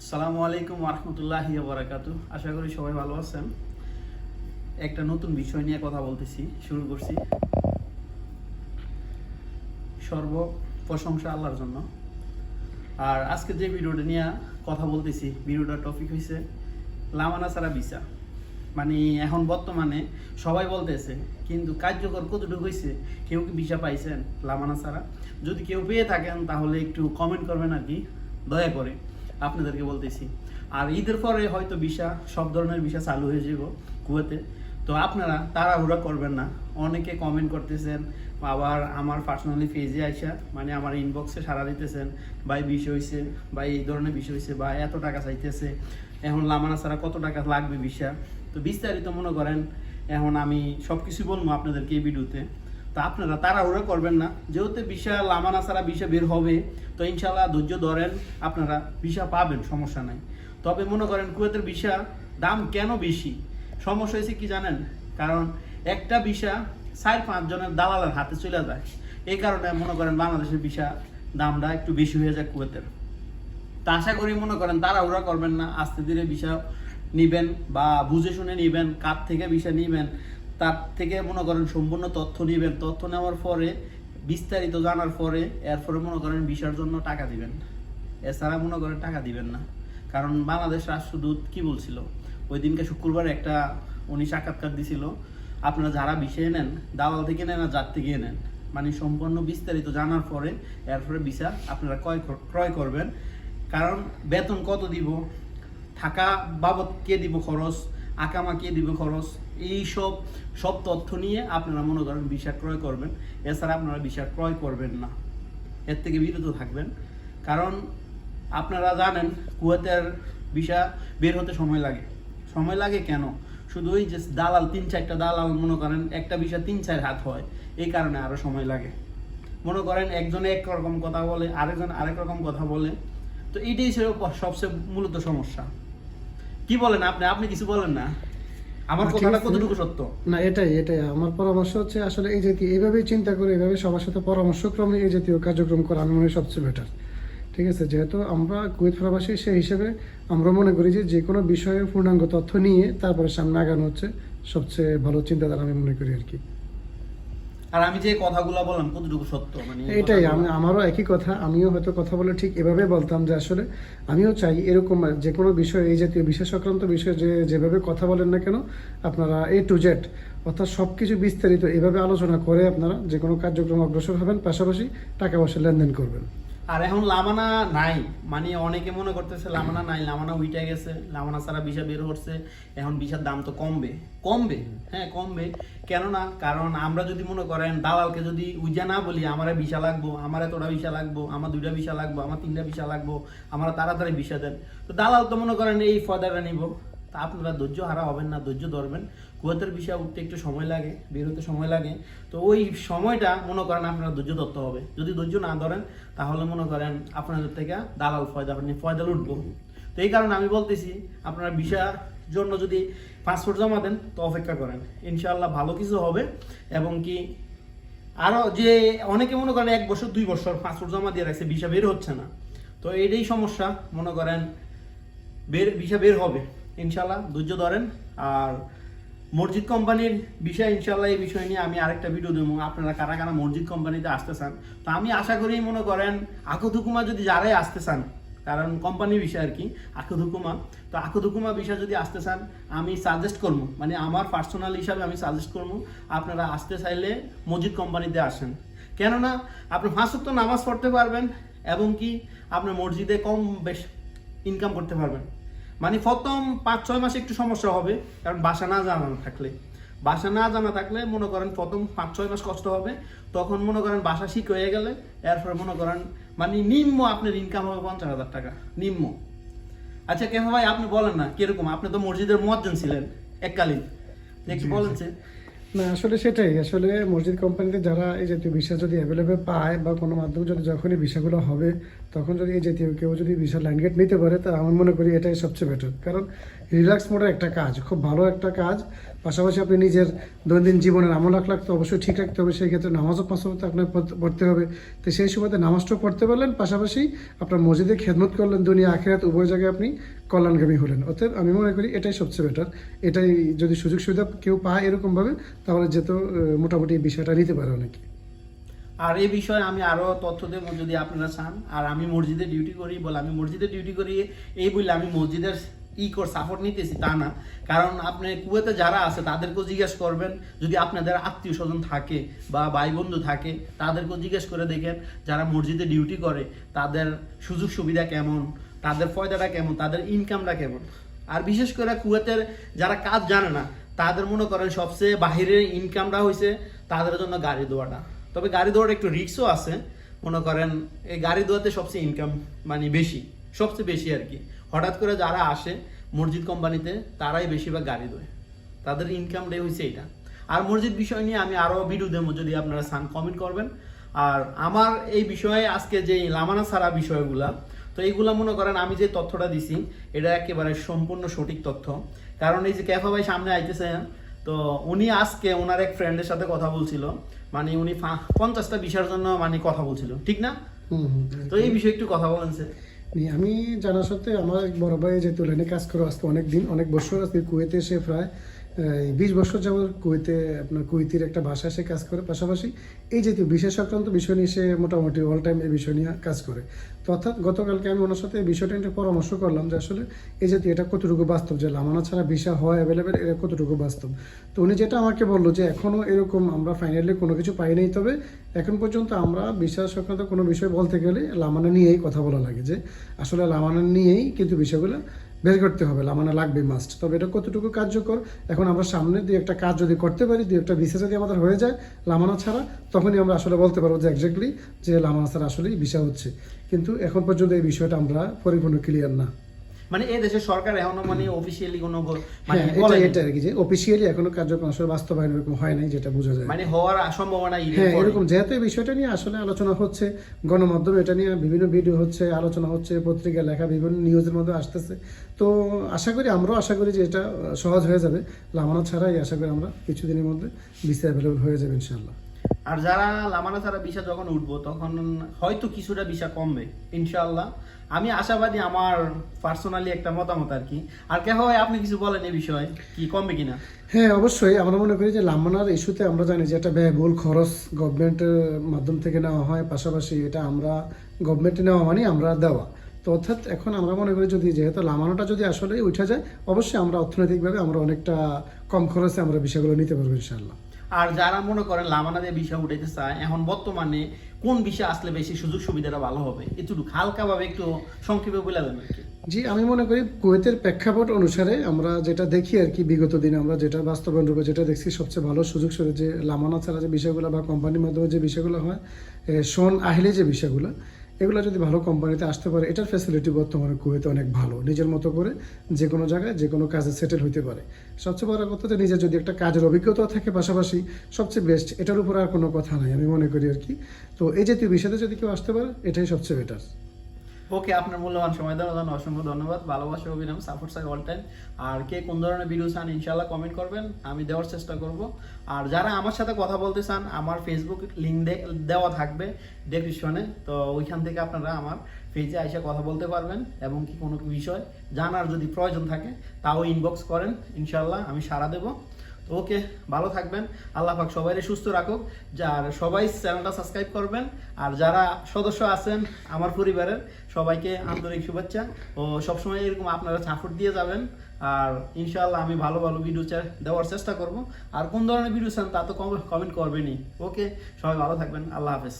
আসসালামু আলাইকুম রহমতুল্লাহি বারাকাতু আশা করি সবাই ভালো আছেন। একটা নতুন বিষয় নিয়ে কথা বলতেছি, শুরু করছি। সর্ব প্রশংসা আল্লাহর জন্য। আর আজকে যে ভিডিওটা নিয়ে কথা বলতেছি ভিডিওটার টপিক হয়েছে লামানা সারা ভিসা। মানে এখন বর্তমানে সবাই বলতেছে, কিন্তু কার্যকর কতটুকু হয়েছে কেউ কি ভিসা পাইছেন লামানা সারা যদি কেউ পেয়ে থাকেন, তাহলে একটু কমেন্ট করবেন আর কি। দয়া করে। আপনাদেরকে বলতেছি। আর ঈদের পরে হয়তো ভিসা, সব ধরনের ভিসা চালু হয়ে যাব কুয়েতে। তো আপনারা তাড়াহুড়া করবেন না। অনেকে কমেন্ট করতেছেন, আবার আমার পার্সোনালি পেজে আইসা মানে আমার ইনবক্সে সারা দিতেছেন, ভাই বিষয় হয়েছে বা এই ধরনের বিষয় হয়েছে বা এত টাকা চাইতেছে, এখন লামানা ছাড়া কত টাকা লাগবে ভিসা? তো বিস্তারিত মনে করেন, এখন আমি সব কিছু বলব আপনাদেরকে এই ভিডিওতে। তো আপনারা তাড়াহুড়া করবেন না। যেহেতু ভিসা লামানা ছাড়া ভিসা বের হবে, তো ইনশাল্লাহ ধৈর্য ধরেন, আপনারা ভিসা পাবেন, সমস্যা নাই। তবে মনে করেন কুয়েতের ভিসা দাম কেন বেশি? সমস্যা হয়েছে কি জানেন? কারণ একটা ভিসা চার পাঁচ জনের দালালের হাতে চলে যায়। এই কারণে মনে করেন বাংলাদেশের ভিসা দামটা একটু বেশি হয়ে যায় কুয়েতের। তা আশা করি মনে করেন তাড়াহুড়া করবেন না, আস্তে ধীরে ভিসা নিবেন বা বুঝে শুনে নিবেন, কার থেকে ভিসা নিবেন তার থেকে মনে করেন সম্পূর্ণ তথ্য নেবেন। তথ্য নেওয়ার পরে, বিস্তারিত জানার পরে, এরপরে মনে করেন ভিসার জন্য টাকা দিবেন। এছাড়া মনে করেন টাকা দিবেন না। কারণ বাংলাদেশ রাষ্ট্রদূত কি বলছিল? ওই দিনকে শুক্রবার একটা, উনি সাক্ষাৎকার দিছিল, আপনারা যারা বিষয়ে নেন, দালাল থেকে নেন আর যার থেকে নেন। মানে সম্পূর্ণ বিস্তারিত জানার পরে, এরপরে ভিসা আপনারা ক্রয় কর- ক্রয় করবেন। কারণ বেতন কত দিব? থাকা বাবদ কে দিব খরচ? আকামা কে দিব খরচ? এই সব সব তথ্য নিয়ে আপনারা মনে করেন ভিসা ক্রয় করবেন। এছাড়া আপনারা ভিসা ক্রয় করবেন না। এর থেকে বিরত থাকবেন। কারণ আপনারা জানেন কুয়েতের ভিসা বের হতে সময় লাগে। সময় লাগে কেন? শুধু ওই যে দালাল, তিন চারটা দালাল মনে করেন, একটা ভিসা তিন চার হাত হয়। এই কারণে আরও সময় লাগে। মনে করেন একজনে এক রকম কথা বলে, আরেকজন আরেক রকম কথা বলে। তো এইটাই ছিল সবচেয়ে মূলত সমস্যা। কি বলেন আপনি? আপনি কিছু বলেন না? আমার কথাটা কতটুকু সত্য? না এটাই এটাই। আমার পরামর্শ হচ্ছে আসলে এই জাতীয় এইভাবেই চিন্তা করে এইভাবে সবার সাথে পরামর্শক্রমে এই জাতীয় কার্যক্রম করা আমি মনে সবচেয়ে বেটার ঠিক আছে যেহেতু আমরা কুয়েত প্রবাসী সেই হিসেবে আমরা মনে করি যে যে কোনো বিষয়ে পূর্ণাঙ্গ তথ্য নিয়ে তারপরে সামনে আগানো হচ্ছে সবচেয়ে ভালো চিন্তাধারা আমি মনে করি আর কি। আর আমি যে কথাগুলো বললাম কতটুকু সত্য? মানে এটাই আমি আমারও একই কথা আমিও হয়তো কথা বলে ঠিক এভাবে বলতাম যে আসলে আমিও চাই এরকম যে কোনো বিষয় এই জাতীয় বিশেষ সংক্রান্ত বিষয়ে যে যেভাবে কথা বলেন না কেন আপনারা এ টু জেড অর্থাৎ সব কিছু বিস্তারিত এভাবে আলোচনা করে আপনারা যে কোনো কার্যক্রম অগ্রসর হবেন পাশাপাশি টাকা পয়সা লেনদেন করবেন। আর এখন লামানা নাই। মানে অনেকে মনে করতেছে লামানা নাই, লামানা উইটা গেছে, লামানা ছাড়া বিষা বের করছে এখন বিষার দাম তো কমবে। কমবে হ্যাঁ কমবে। কেননা, কারণ আমরা যদি মনে করেন দালালকে যদি উইজা না বলি, আমার বিষা লাগবো, আমার এতটা বিষা লাগবো, আমার দুইটা বিষা লাগবো, আমার তিনটা বিষা লাগবো, আমার তাড়াতাড়ি বিষা দেন। তো দালাল তো মনে করেন এই ফয়দাটা নিব। তা আপনারা ধৈর্য হারা হবেন না, ধৈর্য ধরবেন। কুয়াতের বিষয় উঠতে একটু সময় লাগে বের হতে সময় লাগে। তো ওই সময়টা মনে করেন আপনারা ধৈর্য ধরতে হবে। যদি ধৈর্য না ধরেন, তাহলে মনে করেন আপনাদের থেকে দালাল ফয়দা আপনি ফয়দা লুটবো তো এই কারণে আমি বলতেছি, আপনারা ভিসার জন্য যদি পাসপোর্ট জমা দেন, তো অপেক্ষা করেন। ইনশাল্লাহ ভালো কিছু হবে। এবং কি আরও যে অনেকে মনে করেন এক বছর, দুই বছর পাসপোর্ট জমা দিয়ে রাখছে, ভিসা বের হচ্ছে না। তো এটাই সমস্যা, মনে করেন বের, ভিসা বের হবে। ইনশাল্লাহ ধৈর্য ধরেন। আর মসজিদ কোম্পানির বিষয় ইনশাল্লাহ এই বিষয় নিয়ে আমি আরেকটা ভিডিও দেবো আপনারা কারা কারা মসজিদ কোম্পানিতে আসতে চান। তো আমি আশা করি মনে করেন আকুধুকুমা যদি যারাই আসতে চান, কারণ কোম্পানির বিষয় আর কি আকুধুকুমা তো আকুধুকুমা বিষয় যদি আসতে চান, আমি সাজেস্ট করব। মানে আমার পার্সোনাল হিসাবে আমি সাজেস্ট করব, আপনারা আসতে চাইলে মসজিদ কোম্পানিতে আসেন। কেননা আপনি ফাঁস তো নামাজ পড়তে পারবেন এবং কি আপনার মসজিদে কম বেশ ইনকাম করতে পারবেন। মানে প্রথম পাঁচ ছয় মাসে একটু সমস্যা হবে কারণ বাসা না জানা থাকলে। বাসা না জানা থাকলে মনে করেন প্রথম পাঁচ ছয় মাস কষ্ট হবে তখন মনে করেন বাসা শিখ হয়ে গেলে এরপরে মনে করেন মানে নিম্ন আপনার ইনকাম হবে পঞ্চাশ হাজার টাকা নিম্ন। আচ্ছা কেন ভাই আপনি বলেন না কীরকম? আপনি তো মসজিদের মোয়াজ্জেন ছিলেন এককালীন। একটু বলেন না আসলে সেটাই আসলে মসজিদ কোম্পানিতে যারা এই জাতীয় ভিসা যদি অ্যাভেলেবেল পায় বা কোনো মাধ্যমে যদি যখনই ভিসাগুলো হবে তখন যদি এই জাতীয় কেউ যদি বিশাল লাইন গেট নিতে পারে তা আমি মনে করি এটাই সবচেয়ে বেটার কারণ রিল্যাক্স মোডের একটা কাজ খুব ভালো একটা কাজ। পাশাপাশি আপনি নিজের দৈনন্দিন জীবনের আমল আখলাখ তো অবশ্যই ঠিক রাখতে হবে সেই ক্ষেত্রে নামাজও ওয়াক্ত আপনার পড়তে- হবে। তো সেই সুবাদে নামাজটাও পড়তে পারলেন পাশাপাশি আপনার মসজিদে খেদমত করলেন দুনিয়া আখেরাত উভয় জায়গায় আপনি কল্যাণগামী হলেন। অর্থাৎ আমি মনে করি এটাই সবচেয়ে বেটার এটাই যদি সুযোগ সুবিধা কেউ পায় এরকমভাবে তাহলে আহ, মোটামুটি বিষয়টা নিতে পারে অনেকে। আর এই বিষয়ে আমি আরও তথ্য দেবো যদি আপনারা চান। আর আমি মসজিদে ডিউটি করি বলে আমি মসজিদে ডিউটি করি, এই বলে আমি মসজিদের ই কর সাপোর্ট নিতেছি তা না। কারণ আপনি কুয়েতে যারা আছে তাদেরকেও জিজ্ঞেস করবেন, যদি আপনাদের আত্মীয় স্বজন থাকে বা ভাই বন্ধু থাকে, তাদেরকেও জিজ্ঞেস করে দেখেন যারা মসজিদে ডিউটি করে, তাদের সুযোগ সুবিধা কেমন, তাদের ফয়দাটা কেমন, তাদের ইনকামটা কেমন। আর বিশেষ করে কুয়েতের যারা কাজ জানে না, তাদের মনে করেন সবচেয়ে বাহিরের ইনকামটা হয়েছে তাদের জন্য গাড়ি দেওয়াটা তবে গাড়ি দেওয়ার একটু রিক্সও আছে। মনে করেন এই গাড়ি দেওয়াতে সবচেয়ে ইনকাম মানে বেশি, সবচেয়ে বেশি আর কি। হঠাৎ করে যারা আসে মসজিদ কোম্পানিতে তারাই বেশিরভাগ গাড়ি দেয় তাদের ইনকামটাই হয়েছে এটা আর মসজিদ বিষয় নিয়ে আমি আরও ভিডিও দেবো যদি আপনারা সান কমেন্ট করবেন। আর আমার এই বিষয়ে আজকে যে লামানা ছাড়া বিষয়গুলা, তো এইগুলা মনে করেন আমি যে তথ্যটা দিছি, এটা একেবারে সম্পূর্ণ সঠিক তথ্য। কারণ এই যে ক্যাফা ভাই সামনে আইতেছে তো উনি আজকে ওনার এক ফ্রেন্ডের সাথে কথা বলছিল। মানে উনি পঞ্চাশটা বিষয়ের জন্য মানে কথা বলছিল ঠিক না? হুম হুম। তো এই বিষয়ে একটু কথা বলেন স্যার। আমি জানা সত্ত্বে আমার এক বড় ভাই যেহেতু লাইনে কাজ করে আসতে অনেক দিন অনেক বছর আসতে কুয়েতে এসে প্রায় বিশ বছর যেমন কুয়েতে, আপনার কুয়েতির একটা ভাষায় সে কাজ করে। পাশাপাশি এই জাতীয় বিশেষ সংক্রান্ত বিষয় নিয়ে সে মোটামুটি অল টাইম এই বিষয় নিয়ে কাজ করে। তো অর্থাৎ গতকালকে আমি ওনার সাথে এই বিষয়টা নিয়ে পরামর্শ করলাম যে আসলে এই জাতীয় এটা কতটুকু বাস্তব? যে লামানা ছাড়া ভিসা হয় অ্যাভেলেবেল এটা কতটুকু বাস্তব? তো উনি যেটা আমাকে বলল যে এখনও এরকম আমরা ফাইনালি কোনো কিছু পাই নাই, তবে এখন পর্যন্ত আমরা ভিসা সংক্রান্ত কোনো বিষয় বলতে গেলে লামানা নিয়েই কথা বলা লাগে যে আসলে লামানা নিয়েই কিন্তু বিষয়গুলো বের করতে হবে, লামানা লাগবে মাস্ট তবে এটা কতটুকু কার্যকর? এখন আমরা সামনে দিয়ে একটা কাজ যদি করতে পারি দু একটা ভিসা যদি আমাদের হয়ে যায়, লামানা ছাড়া, তখনই আমরা আসলে বলতে পারব যে একজাক্টলি যে লামানা ছাড়া আসলেই ভিসা হচ্ছে। কিন্তু এখন পর্যন্ত এই বিষয়টা আমরা পরিপূর্ণ ক্লিয়ার না। মানে এই সরকার এখনও মানে অফিসিয়ালি কোনো মানে হ্যাঁ এটা আর কি যে অফিসিয়ালি এখনও কার্যক্রম আসলে বাস্তবায়ন এরকম হয় নাই যেটা বোঝা যায়। মানে হওয়ার সম্ভাবনা হ্যাঁ এরকম যেহেতু এই বিষয়টা নিয়ে আসলে আলোচনা হচ্ছে গণমাধ্যমে এটা নিয়ে বিভিন্ন ভিডিও হচ্ছে আলোচনা হচ্ছে পত্রিকা লেখা বিভিন্ন নিউজের মধ্যে আসতেছে। তো আশা করি আমরাও আশা করি যে এটা সহজ হয়ে যাবে। লামানো ছাড়াই আশা করি আমরা কিছুদিনের মধ্যে ভিসা অ্যাভেলেবল হয়ে যাবে ইনশাল্লাহ আর যারা লামানা ছাড়া বিষা যখন উঠবো, তখন হয়তো কিছুটা বিষা কমবে, ইনশাআল্লাহ। আমি আশাবাদী আমার পার্সোনালি একটা মতামত আর কি। আর কে হয়, আপনি কিছু বলেন এই বিষয়ে, কি কমবে কিনা? হ্যাঁ অবশ্যই। আমরা মনে করি যে লামানার ইস্যুতে আমরা জানি যে এটা ব্যয়বহুল খরচ গভর্নমেন্টের মাধ্যম থেকে নেওয়া হয়। পাশাপাশি এটা আমরা গভর্নমেন্টে নেওয়া মানে আমরা দেওয়া। তো অর্থাৎ এখন আমরা মনে করি যদি যেহেতু লামানোটা যদি আসলে উঠে যায়, অবশ্যই আমরা অর্থনৈতিকভাবে আমরা অনেকটা কম খরচে আমরা বিষয়গুলো নিতে পারব, ইনশাআল্লাহ। আর যারা মনে করেন লামানা দিয়ে বিষা উঠাইতে চায়, এখন বর্তমানে কোন বিষয় আসলে বেশি সুযোগ সুবিধাটা ভালো হবে? একটু হালকাভাবে একটু সংক্ষেপে বলে কি। জি, আমি মনে করি কুয়েতের প্রেক্ষাপট অনুসারে আমরা যেটা দেখি আর কি বিগত দিনে, আমরা যেটা বাস্তবায়ন রূপে যেটা দেখছি, সবচেয়ে ভালো সুযোগ সুবিধা যে লামানা ছাড়া যে বিষয়গুলো বা কোম্পানির মাধ্যমে যে বিষয়গুলো হয় শোন আহিলে যে বিষয়গুলো এগুলো যদি ভালো কোম্পানিতে আসতে পারে, এটার ফ্যাসিলিটি বর্তমানে কুয়েতে অনেক ভালো। নিজের মতো করে যে কোনো জায়গায় যে কোনো কাজে সেটেল হতে পারে। সবচেয়ে বড় কথা যে নিজের যদি একটা কাজের অভিজ্ঞতা থাকে পাশাপাশি, সবচেয়ে বেস্ট এটার উপর আর কোনো কথা নাই, আমি মনে করি আর কি। তো এই জাতীয় বিষয়তে যদি কেউ আসতে পারে, এটাই সবচেয়ে বেটার ওকে, আপনার মূল্যবান সময় দেওয়ার জন্য অসংখ্য ধন্যবাদ। ভালোবাসা অভিনাম সাপোর্ট চাই অল টাইম আর কে কোন ধরনের ভিডিও চান ইনশাল্লাহ কমেন্ট করবেন। আমি দেওয়ার চেষ্টা করব। আর যারা আমার সাথে কথা বলতে চান, আমার ফেসবুক লিঙ্ক দেওয়া থাকবে ডেসক্রিপশনে তো ওইখান থেকে আপনারা আমার পেজে এসে কথা বলতে পারবেন। এবং কি কোনো বিষয় জানার যদি প্রয়োজন থাকে, তাও ইনবক্স করেন। ইনশাল্লাহ আমি সাড়া দেবো। ওকে, ভালো থাকবেন। আল্লাহ পাক সবাই সুস্থ রাখুক। যার সবাই চ্যানেলটা সাবস্ক্রাইব করবেন, আর যারা সদস্য আছেন আমার পরিবারের, সবাইকে আন্তরিক শুভেচ্ছা। ও সবসময় এরকম আপনারা সাপোর্ট দিয়ে যাবেন। আর ইনশাল্লাহ আমি ভালো ভালো ভিডিও দেওয়ার চেষ্টা করব। আর কোন ধরনের ভিডিও চান তা তো কমেন্ট করবেনই। ওকে, সবাই ভালো থাকবেন। আল্লাহ হাফেজ।